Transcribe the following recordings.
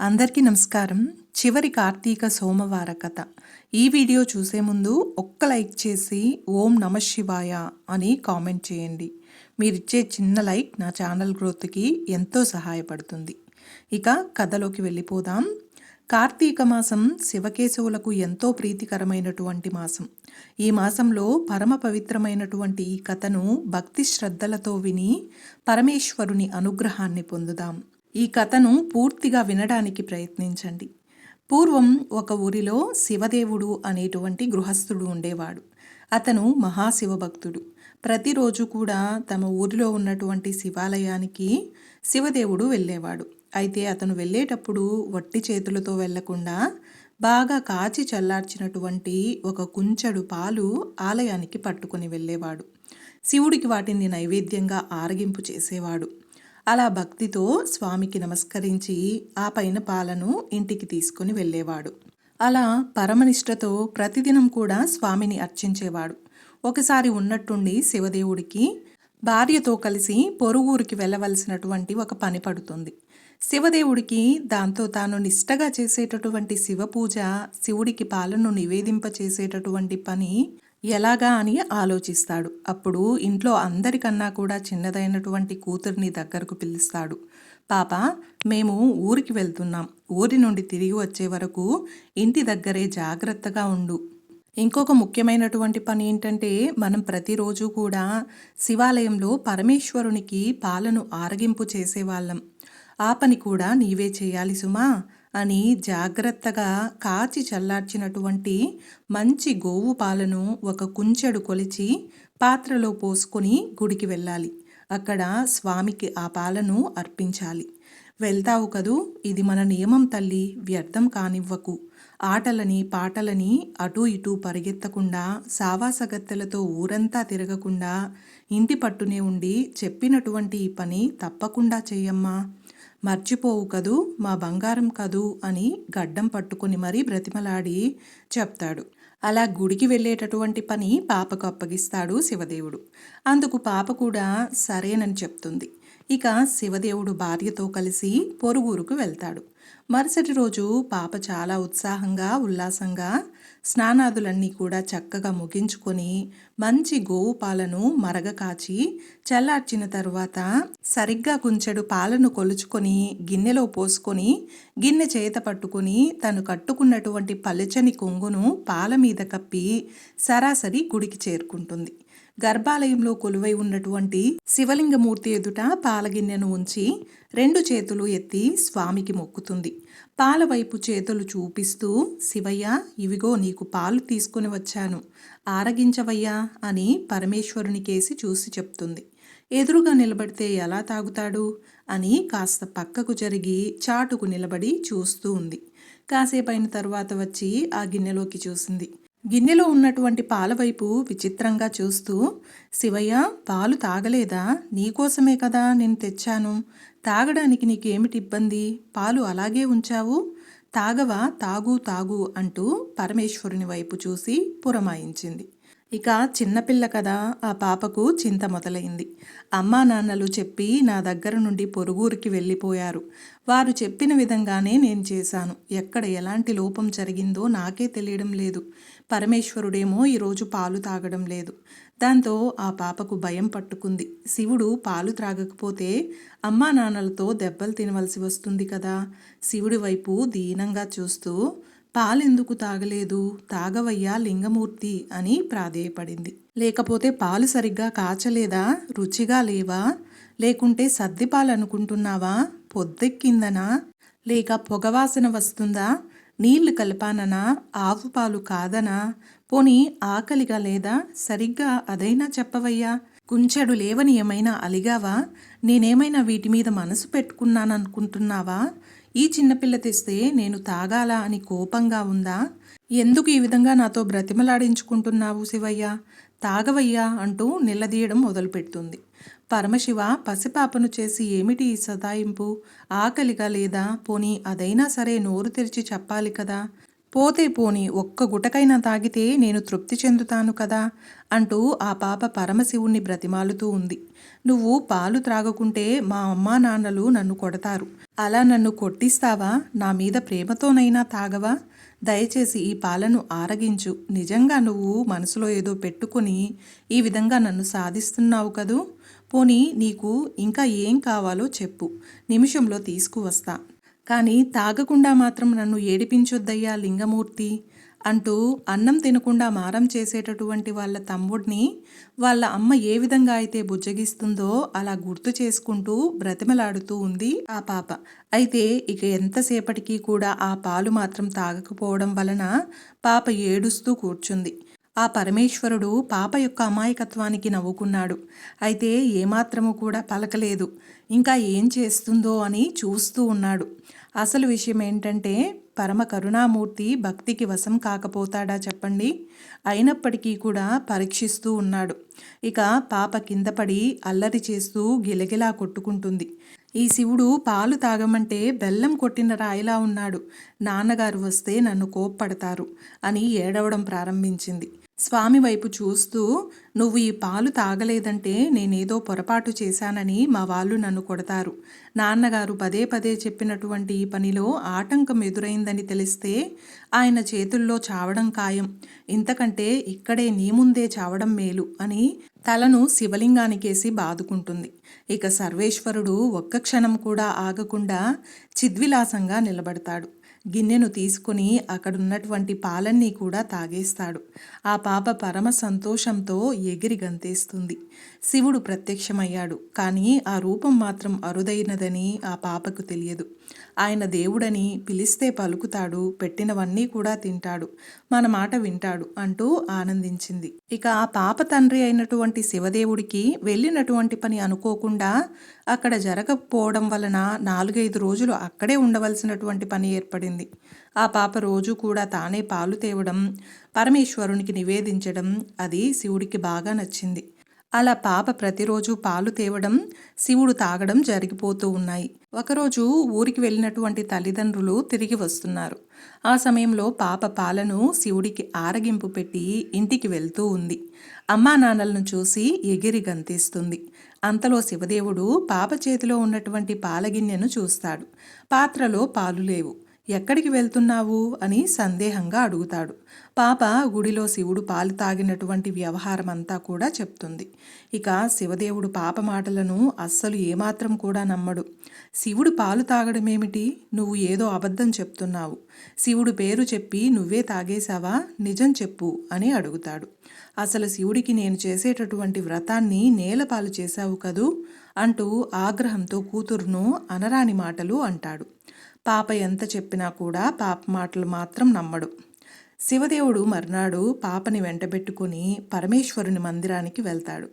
అందరికీ నమస్కారం. చివరి కార్తీక సోమవార కథ. ఈ వీడియో చూసే ముందు ఒక్క లైక్ చేసి ఓం నమ శివాయ అని కామెంట్ చేయండి. మీరిచ్చే చిన్న లైక్ నా ఛానల్ గ్రోత్కి ఎంతో సహాయపడుతుంది. ఇక కథలోకి వెళ్ళిపోదాం. కార్తీక మాసం శివకేశవులకు ఎంతో ప్రీతికరమైనటువంటి మాసం. ఈ మాసంలో పరమ పవిత్రమైనటువంటి ఈ కథను భక్తి శ్రద్ధలతో విని పరమేశ్వరుని అనుగ్రహాన్ని పొందుదాం. ఈ కథను పూర్తిగా వినడానికి ప్రయత్నించండి. పూర్వం ఒక ఊరిలో శివదేవుడు అనేటువంటి గృహస్థుడు ఉండేవాడు. అతను మహాశివభక్తుడు. ప్రతిరోజు కూడా తమ ఊరిలో ఉన్నటువంటి శివాలయానికి శివదేవుడు వెళ్ళేవాడు. అయితే అతను వెళ్ళేటప్పుడు వట్టి చేతులతో వెళ్ళకుండా బాగా కాచి చల్లార్చినటువంటి ఒక కుంచెడు పాలు ఆలయానికి పట్టుకొని వెళ్ళేవాడు. శివుడికి వాటిని నైవేద్యంగా ఆరగింపు చేసేవాడు. అలా భక్తితో స్వామికి నమస్కరించి ఆ పైన పాలను ఇంటికి తీసుకుని వెళ్ళేవాడు. అలా పరమనిష్టతో ప్రతిదినం కూడా స్వామిని అర్చించేవాడు. ఒకసారి ఉన్నట్టుండి శివదేవుడికి భార్యతో కలిసి పొరుగురికి వెళ్ళవలసినటువంటి ఒక పని పడుతుంది. శివదేవుడికి దాంతో తాను నిష్టగా చేసేటటువంటి శివ పూజ శివుడికి పాలను నివేదింప చేసేటటువంటి పని ఎలాగా అని ఆలోచిస్తాడు. అప్పుడు ఇంట్లో అందరికన్నా కూడా చిన్నదైనటువంటి కూతుర్ని దగ్గరకు పిలుస్తాడు. పాప మేము ఊరికి వెళ్తున్నాం. ఊరి నుండి తిరిగి వచ్చే వరకు ఇంటి దగ్గరే జాగ్రత్తగా ఉండు. ఇంకొక ముఖ్యమైనటువంటి పని ఏంటంటే మనం ప్రతిరోజు కూడా శివాలయంలో పరమేశ్వరునికి పాలను ఆరగింపు చేసేవాళ్ళం. ఆ పని కూడా నీవే చేయాలి సుమా. అని జాగ్రత్తగా కాచి చల్లార్చినటువంటి మంచి గోవు పాలను ఒక కుంచెడు కొలిచి పాత్రలో పోసుకొని గుడికి వెళ్ళాలి. అక్కడ స్వామికి ఆ పాలను అర్పించాలి. వెళ్తావు కదూ? ఇది మన నియమం తల్లి. వ్యర్థం కానివ్వకు. ఆటలని పాటలని అటూ ఇటూ పరిగెత్తకుండా సావాసగత్తెలతో ఊరంతా తిరగకుండా ఇంటి పట్టునే ఉండి చెప్పినటువంటి ఈ పని తప్పకుండా చెయ్యమ్మా. మర్చిపోవు కదూ మా బంగారం కదూ అని గడ్డం పట్టుకొని మరీ బ్రతిమలాడి చెప్తాడు. అలా గుడికి వెళ్ళేటటువంటి పని పాపకు అప్పగిస్తాడు శివదేవుడు. అందుకు పాప కూడా సరేనని చెప్తుంది. ఇక శివదేవుడు భార్యతో కలిసి పొరుగురుకు వెళ్తాడు. మరుసటి రోజు పాప చాలా ఉత్సాహంగా ఉల్లాసంగా స్నానాదులన్నీ కూడా చక్కగా ముగించుకొని మంచి గోవు పాలను మరగ కాచి చల్లార్చిన తరువాత సరిగ్గా కుంచెడు పాలను కొలుచుకొని గిన్నెలో పోసుకొని గిన్నె చేత పట్టుకొని తను కట్టుకున్నటువంటి పలుచని కొంగును పాల మీద కప్పి సరాసరి గుడికి చేరుకుంటుంది. గర్భాలయంలో కొలువై ఉన్నటువంటి శివలింగమూర్తి ఎదుట పాలగిన్నెను ఉంచి రెండు చేతులు ఎత్తి స్వామికి మొక్కుతుంది. పాల వైపు చేతులు చూపిస్తూ శివయ్య ఇవిగో నీకు పాలు తీసుకుని వచ్చాను. ఆరగించవయ్యా అని పరమేశ్వరునికేసి చూసి చెప్తుంది. ఎదురుగా నిలబడితే ఎలా తాగుతాడు? అని కాస్త పక్కకు జరిగి చాటుకు నిలబడి చూస్తూ ఉంది. కాసేపైన తర్వాత వచ్చి ఆ గిన్నెలోకి చూసింది. గిన్నెలో ఉన్నటువంటి పాల వైపు విచిత్రంగా చూస్తూ శివయ్య పాలు తాగలేదా? నీకోసమే కదా నేను తెచ్చాను. తాగడానికి నీకేమిటి ఇబ్బంది? పాలు అలాగే ఉంచావు? తాగవా? తాగు తాగు అంటూ పరమేశ్వరుని వైపు చూసి పురమాయించింది. ఇక చిన్నపిల్ల కదా ఆ పాపకు చింత మొదలైంది. అమ్మా నాన్నలు చెప్పి నా దగ్గర నుండి పొరుగురికి వెళ్ళిపోయారు. వారు చెప్పిన విధంగానే నేను చేశాను. ఎక్కడ ఎలాంటి లోపం జరిగిందో నాకే తెలియడం లేదు. పరమేశ్వరుడేమో ఈరోజు పాలు తాగడం లేదు. దాంతో ఆ పాపకు భయం పట్టుకుంది. శివుడు పాలు త్రాగకపోతే అమ్మా నాన్నలతో దెబ్బలు తినవలసి వస్తుంది కదా. శివుడి వైపు దీనంగా చూస్తూ పాలెందుకు తాగలేదు? తాగవయ్యా లింగమూర్తి అని ప్రాధేయపడింది. లేకపోతే పాలు సరిగ్గా కాచలేదా? రుచిగా లేవా? లేకుంటే సర్దిపాలు అనుకుంటున్నావా పొద్దెక్కిందనా? లేక పొగవాసన వస్తుందా? నీళ్ళు కలపాననా? ఆవు పాలు కాదనా? పోనీ ఆకలిగా లేదా? సరిగ్గా అదైనా చెప్పవయ్యా. కుంచెడు లేవని ఏమైనా అలిగావా? నేనేమైనా వీటి మీద మనసు పెట్టుకున్నాననుకుంటున్నావా? ఈ చిన్నపిల్ల తెస్తే నేను తాగాలా అని కోపంగా ఉందా? ఎందుకు ఈ విధంగా నాతో బ్రతిమలాడించుకుంటున్నావు శివయ్య? తాగవయ్యా అంటూ నిలదీయడం మొదలుపెడుతుంది. పరమశివ పసిపాపను చేసి ఏమిటి ఈ సదాయింపు ఆకలిగా లేదా? పోనీ అదైనా సరే నోరు తెరిచి చెప్పాలి కదా. పోతే పోని ఒక్క గుటకైనా తాగితే నేను తృప్తి చెందుతాను కదా అంటూ ఆ పాప పరమశివుణ్ణి బ్రతిమాలుతూ ఉంది. నువ్వు పాలు త్రాగకుంటే మా అమ్మా నాన్నలు నన్ను కొడతారు. అలా నన్ను కొట్టిస్తావా? నా మీద ప్రేమతోనైనా తాగవా? దయచేసి ఈ పాలను ఆరగించు. నిజంగా నువ్వు మనసులో ఏదో పెట్టుకొని ఈ విధంగా నన్ను సాధిస్తున్నావు కదూ? పోనీ నీకు ఇంకా ఏం కావాలో చెప్పు. నిమిషంలో తీసుకువస్తా. కానీ తాగకుండా మాత్రం నన్ను ఏడిపించొద్దయ్యా లింగమూర్తి అంటూ అన్నం తినకుండా మారం చేసేటటువంటి వాళ్ళ తమ్ముడిని వాళ్ళ అమ్మ ఏ విధంగా అయితే బుజ్జగిస్తుందో అలా గుర్తు చేసుకుంటూ బ్రతిమలాడుతూ ఉంది ఆ పాప. అయితే ఇక ఎంతసేపటికి కూడా ఆ పాలు మాత్రం తాగకపోవడం వలన పాప ఏడుస్తూ కూర్చుంది. ఆ పరమేశ్వరుడు పాప యొక్క అమాయకత్వానికి నవ్వుకున్నాడు. అయితే ఏమాత్రము కూడా పలకలేదు. ఇంకా ఏం చేస్తుందో అని చూస్తూ ఉన్నాడు. అసలు విషయం ఏంటంటే పరమ కరుణామూర్తి భక్తికి వశం కాకపోతాడా చెప్పండి? అయినప్పటికీ కూడా పరీక్షిస్తూ ఉన్నాడు. ఇక పాప కింద పడి అల్లరి చేస్తూ గిలగిలా కొట్టుకుంటుంది. ఈ శివుడు పాలు తాగమంటే బెల్లం కొట్టిన రాయిలా ఉన్నాడు. నాన్నగారు వస్తే నన్ను కోప్పడతారు అని ఏడవడం ప్రారంభించింది. స్వామి వైపు చూస్తూ నువ్వు ఈ పాలు తాగలేదంటే నేనేదో పొరపాటు చేశానని మా వాళ్ళు నన్ను కొడతారు. నాన్నగారు పదే పదే చెప్పినటువంటి ఈ పనిలో ఆటంకం ఎదురైందని తెలిస్తే ఆయన చేతుల్లో చావడం ఖాయం. ఇంతకంటే ఇక్కడే నీ ముందే చావడం మేలు అని తలను శివలింగానికేసి బాదుకుంటుంది. ఇక సర్వేశ్వరుడు ఒక్క క్షణం కూడా ఆగకుండా చిద్విలాసంగా నిలబడతాడు. గిన్నెను తీసుకుని అక్కడున్నటువంటి పాలన్నీ కూడా తాగేస్తాడు. ఆ పాప పరమ సంతోషంతో ఎగిరి గంతేస్తుంది. శివుడు ప్రత్యక్షమయ్యాడు. కానీ ఆ రూపం మాత్రం అరుదైనదని ఆ పాపకు తెలియదు. ఆయన దేవుడని పిలిస్తే పలుకుతాడు పెట్టినవన్నీ కూడా తింటాడు. మన మాట వింటాడు అంటూ ఆనందించింది. ఇక ఆ పాప తండ్రి అయినటువంటి శివదేవుడికి వెళ్ళినటువంటి పని అనుకోకుండా అక్కడ జరగకపోవడం వలన నాలుగైదు రోజులు అక్కడే ఉండవలసినటువంటి పని ఏర్పడింది. ఆ పాప రోజు కూడా తానే పాలు తేవడం పరమేశ్వరునికి నివేదించడం అది శివుడికి బాగా నచ్చింది. అలా పాప ప్రతిరోజు పాలు తేవడం శివుడు తాగడం జరిగిపోతూ ఉన్నాయి. ఒకరోజు ఊరికి వెళ్ళినటువంటి తల్లిదండ్రులు తిరిగి వస్తున్నారు. ఆ సమయంలో పాప పాలను శివుడికి ఆరగింపు పెట్టి ఇంటికి వెళ్తూ ఉంది. అమ్మా నాన్నలను చూసి ఎగిరి గంతేస్తుంది. అంతలో శివదేవుడు పాప చేతిలో ఉన్నటువంటి పాలగిన్నెను చూస్తాడు. పాత్రలో పాలు లేవు. ఎక్కడికి వెళ్తున్నావు? అని సందేహంగా అడుగుతాడు. పాప గుడిలో శివుడు పాలు తాగినటువంటి వ్యవహారం అంతా కూడా చెప్తుంది. ఇక శివదేవుడు పాప మాటలను అస్సలు ఏమాత్రం కూడా నమ్మడు. శివుడు పాలు తాగడమేమిటి? నువ్వు ఏదో అబద్ధం చెప్తున్నావు. శివుడు పేరు చెప్పి నువ్వే తాగేశావా? నిజం చెప్పు అని అడుగుతాడు. అసలు శివుడికి నేను చేసేటటువంటి వ్రతాన్ని నేలపాలు చేశావు కదూ? అంటూ ఆగ్రహంతో కూతురును అనరాని మాటలు అంటాడు. పాప ఎంత చెప్పినా కూడా పాప మాటలు మాత్రం నమ్మడు. శివదేవుడు మర్నాడు పాపని వెంటబెట్టుకుని పరమేశ్వరుని మందిరానికి వెళ్తాడు.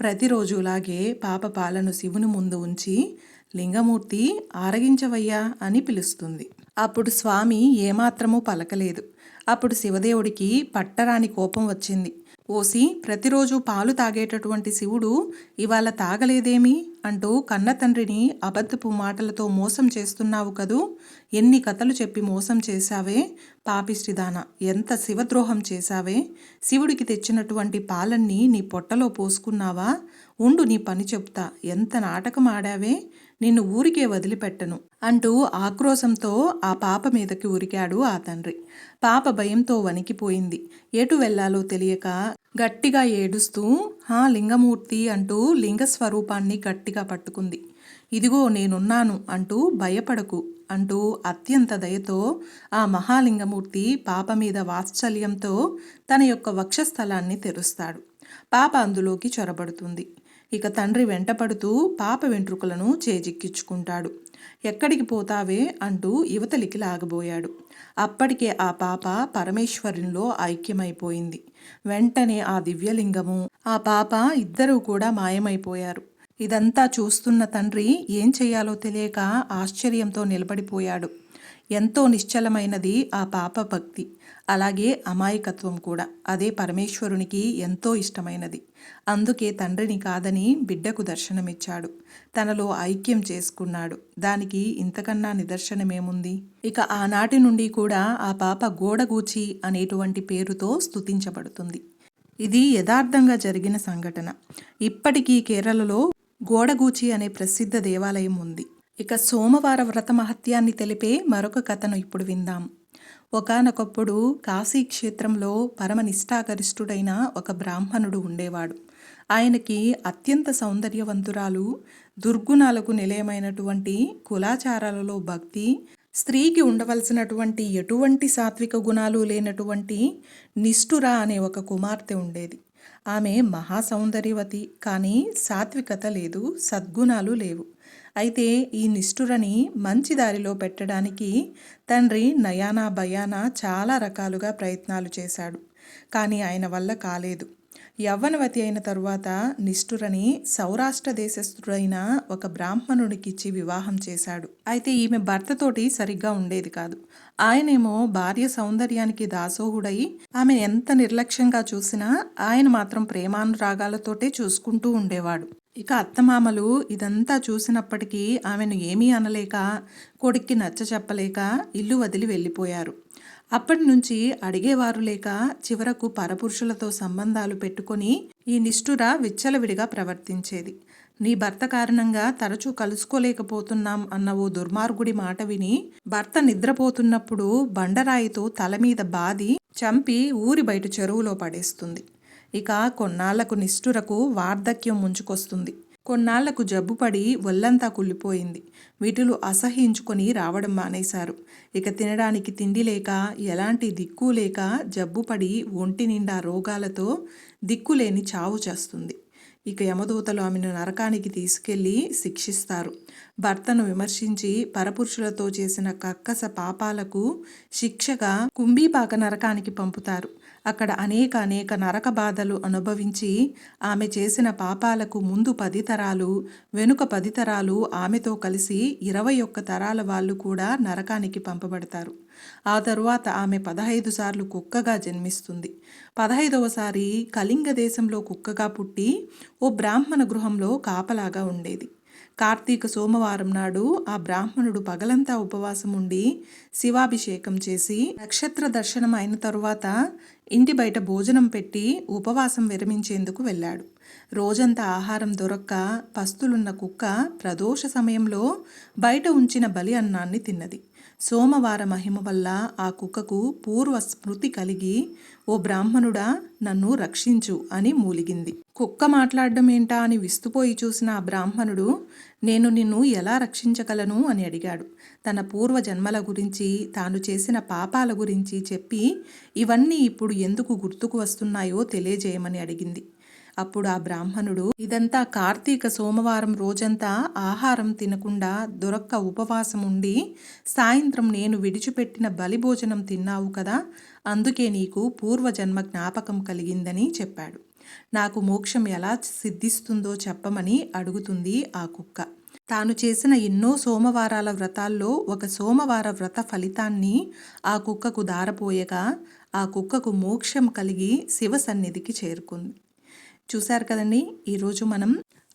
ప్రతిరోజులాగే పాప పాలను శివుని ముందు ఉంచి లింగమూర్తి ఆరగించవయ్యా అని పిలుస్తుంది. అప్పుడు స్వామి ఏమాత్రమూ పలకలేదు. అప్పుడు శివదేవుడికి పట్టరాని కోపం వచ్చింది. ఓసి ప్రతిరోజు పాలు తాగేటటువంటి శివుడు ఇవాళ తాగలేదేమి? అంటూ కన్న తండ్రిని అబద్ధపు మాటలతో మోసం చేస్తున్నావు కదూ? ఎన్ని కథలు చెప్పి మోసం చేశావే? పాపిష్టిదాన ఎంత శివద్రోహం చేశావే? శివుడికి తెచ్చినటువంటి పాలన్నీ నీ పొట్టలో పోసుకున్నావా? ఉండు నీ పని చెప్తా ఎంత నాటకం ఆడావే నిన్ను ఊరికే వదిలిపెట్టను అంటూ ఆక్రోశంతో ఆ పాప మీదకి ఉరికాడు ఆ తండ్రి. పాప భయంతో వణికిపోయింది. ఎటు వెళ్ళాలో తెలియక గట్టిగా ఏడుస్తూ హా లింగమూర్తి అంటూ లింగస్వరూపాన్ని గట్టిగా పట్టుకుంది. ఇదిగో నేనున్నాను అంటూ భయపడకు అంటూ అత్యంత దయతో ఆ మహాలింగమూర్తి పాప మీద వాత్సల్యంతో తన యొక్క వక్షస్థలాన్ని తెరుస్తాడు. పాప అందులోకి చొరబడుతుంది. ఇక తండ్రి వెంటపడుతూ పాప వెంట్రుకలను చేజిక్కించుకుంటాడు. ఎక్కడికి పోతావే అంటూ యువతలికి లాగబోయాడు. అప్పటికే ఆ పాప పరమేశ్వరునిలో ఐక్యమైపోయింది. వెంటనే ఆ దివ్యలింగము ఆ పాప ఇద్దరూ కూడా మాయమైపోయారు. ఇదంతా చూస్తున్న తండ్రి ఏం చేయాలో తెలియక ఆశ్చర్యంతో నిలబడిపోయాడు. ఎంతో నిశ్చలమైనది ఆ పాప భక్తి. అలాగే అమాయకత్వం కూడా. అదే పరమేశ్వరునికి ఎంతో ఇష్టమైనది. అందుకే తండ్రిని కాదని బిడ్డకు దర్శనమిచ్చాడు. తనలో ఐక్యం చేసుకున్నాడు. దానికి ఇంతకన్నా నిదర్శనమేముంది? ఇక ఆనాటి నుండి కూడా ఆ పాప గోడగూచి అనేటువంటి పేరుతో స్తుతించబడుతుంది. ఇది యథార్థంగా జరిగిన సంఘటన. ఇప్పటికీ కేరళలో గోడగూచి అనే ప్రసిద్ధ దేవాలయం ఉంది. ఇక సోమవార వ్రత మహత్యాన్ని తెలిపే మరొక కథను ఇప్పుడు విందాం. ఒకానొకప్పుడు కాశీ క్షేత్రంలో పరమ నిష్ఠాగరిష్ఠుడైన ఒక బ్రాహ్మణుడు ఉండేవాడు. ఆయనకి అత్యంత సౌందర్యవంతురాలు దుర్గుణాలకు నిలయమైనటువంటి కులాచారాలలో భక్తి స్త్రీకి ఉండవలసినటువంటి ఎటువంటి సాత్విక గుణాలు లేనటువంటి నిష్ఠుర అనే ఒక కుమార్తె ఉండేది. ఆమె మహాసౌందర్యవతి కానీ సాత్వికత లేదు సద్గుణాలు లేవు. అయితే ఈ నిష్ఠురని మంచి దారిలో పెట్టడానికి తండ్రి నయానా భయానా చాలా రకాలుగా ప్రయత్నాలు చేశాడు. కానీ ఆయన వల్ల కాలేదు. యవ్వనవతి అయిన తరువాత నిష్ఠురని సౌరాష్ట్ర దేశస్థుడైన ఒక బ్రాహ్మణుడికిచ్చి వివాహం చేశాడు. అయితే ఈమె భర్తతోటి సరిగ్గా ఉండేది కాదు. ఆయనేమో భార్య సౌందర్యానికి దాసోహుడై ఆమె ఎంత నిర్లక్ష్యంగా చూసినా ఆయన మాత్రం ప్రేమానురాగాలతోటే చూసుకుంటూ ఉండేవాడు. ఇక అత్తమామలు ఇదంతా చూసినప్పటికీ ఆమెను ఏమీ అనలేక కొడుక్కి నచ్చ చెప్పలేక ఇల్లు వదిలి వెళ్ళిపోయారు. అప్పటి నుంచి అడిగేవారు లేక చివరకు పరపురుషులతో సంబంధాలు పెట్టుకొని ఈ నిష్ఠుర విచ్చలవిడిగా ప్రవర్తించేది. నీ భర్త కారణంగా తరచూ కలుసుకోలేకపోతున్నాం అన్న ఓ దుర్మార్గుడి మాట విని భర్త నిద్రపోతున్నప్పుడు బండరాయితో తల మీద బాది చంపి ఊరి బయట చెరువులో పడేస్తుంది. ఇక కొన్నాళ్ళకు నిష్ఠురకు వార్ధక్యం ముంచుకొస్తుంది. కొన్నాళ్ళకు జబ్బుపడి ఒళ్ళంతా కుళ్ళిపోయింది. వీటిలు అసహించుకొని రావడం మానేశారు. ఇక తినడానికి తిండి లేక ఎలాంటి దిక్కు లేక జబ్బుపడి ఒంటి నిండా రోగాలతో దిక్కులేని చావు చేస్తుంది. ఇక యమదూతలు ఆమెను నరకానికి తీసుకెళ్ళి శిక్షిస్తారు. భర్తను విమర్శించి పరపురుషులతో చేసిన కక్కస పాపాలకు శిక్షగా కుంభీపాక నరకానికి పంపుతారు. అక్కడ అనేక అనేక నరక బాధలు అనుభవించి ఆమె చేసిన పాపాలకు ముందు పది తరాలు వెనుక పది తరాలు ఆమెతో కలిసి ఇరవై ఒక్క తరాల వాళ్ళు కూడా నరకానికి పంపబడతారు. ఆ తరువాత ఆమె పదహైదు సార్లు కుక్కగా జన్మిస్తుంది. పదహైదవసారి కళింగ దేశంలో కుక్కగా పుట్టి ఓ బ్రాహ్మణ గృహంలో కాపలాగా ఉండేది. కార్తీక సోమవారం నాడు ఆ బ్రాహ్మణుడు పగలంతా ఉపవాసం ఉండి శివాభిషేకం చేసి నక్షత్ర దర్శనం అయిన తరువాత ఇంటి బయట భోజనం పెట్టి ఉపవాసం విరమించేందుకు వెళ్ళాడు. రోజంతా ఆహారం దొరక్క పస్తులున్న కుక్క ప్రదోష సమయంలో బయట ఉంచిన బలి అన్నాన్ని తిన్నది. సోమవార మహిమ వల్ల ఆ కుక్కకు పూర్వ స్మృతి కలిగి ఓ బ్రాహ్మణుడా నన్ను రక్షించు అని మూలిగింది. కుక్క మాట్లాడడం ఏంటా అని విస్తుపోయి చూసిన ఆ బ్రాహ్మణుడు నేను నిన్ను ఎలా రక్షించగలను అని అడిగాడు. తన పూర్వ జన్మల గురించి తాను చేసిన పాపాల గురించి చెప్పి ఇవన్నీ ఇప్పుడు ఎందుకు గుర్తుకు వస్తున్నాయో తెలియజేయమని అడిగింది. అప్పుడు ఆ బ్రాహ్మణుడు ఇదంతా కార్తీక సోమవారం రోజంతా ఆహారం తినకుండా దొరక్క ఉపవాసం ఉండి సాయంత్రం నేను విడిచిపెట్టిన బలిభోజనం తిన్నావు కదా అందుకే నీకు పూర్వజన్మ జ్ఞాపకం కలిగిందని చెప్పాడు. నాకు మోక్షం ఎలా సిద్ధిస్తుందో చెప్పమని అడుగుతుంది ఆ కుక్క. తాను చేసిన ఎన్నో సోమవారాల వ్రతాల్లో ఒక సోమవార వ్రత ఫలితాన్ని ఆ కుక్కకు దారపోయగా ఆ కుక్కకు మోక్షం కలిగి శివ సన్నిధికి చేరుకుంది. చూశారు కదండి? ఈరోజు మనం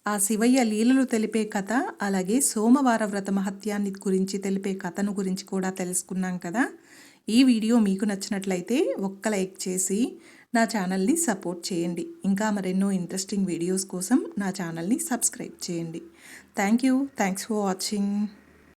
ఆ శివయ్య లీలలు తెలిపే కథ అలాగే సోమవార వ్రత మహత్యాన్ని గురించి తెలిపే కథను గురించి కూడా తెలుసుకున్నాం కదా? ఈ వీడియో మీకు నచ్చినట్లయితే ఒక్క లైక్ చేసి నా ఛానల్ని సపోర్ట్ చేయండి. ఇంకా మరెన్నో ఇంట్రెస్టింగ్ వీడియోస్ కోసం నా ఛానల్ని సబ్స్క్రైబ్ చేయండి. Thank you. Thanks for watching.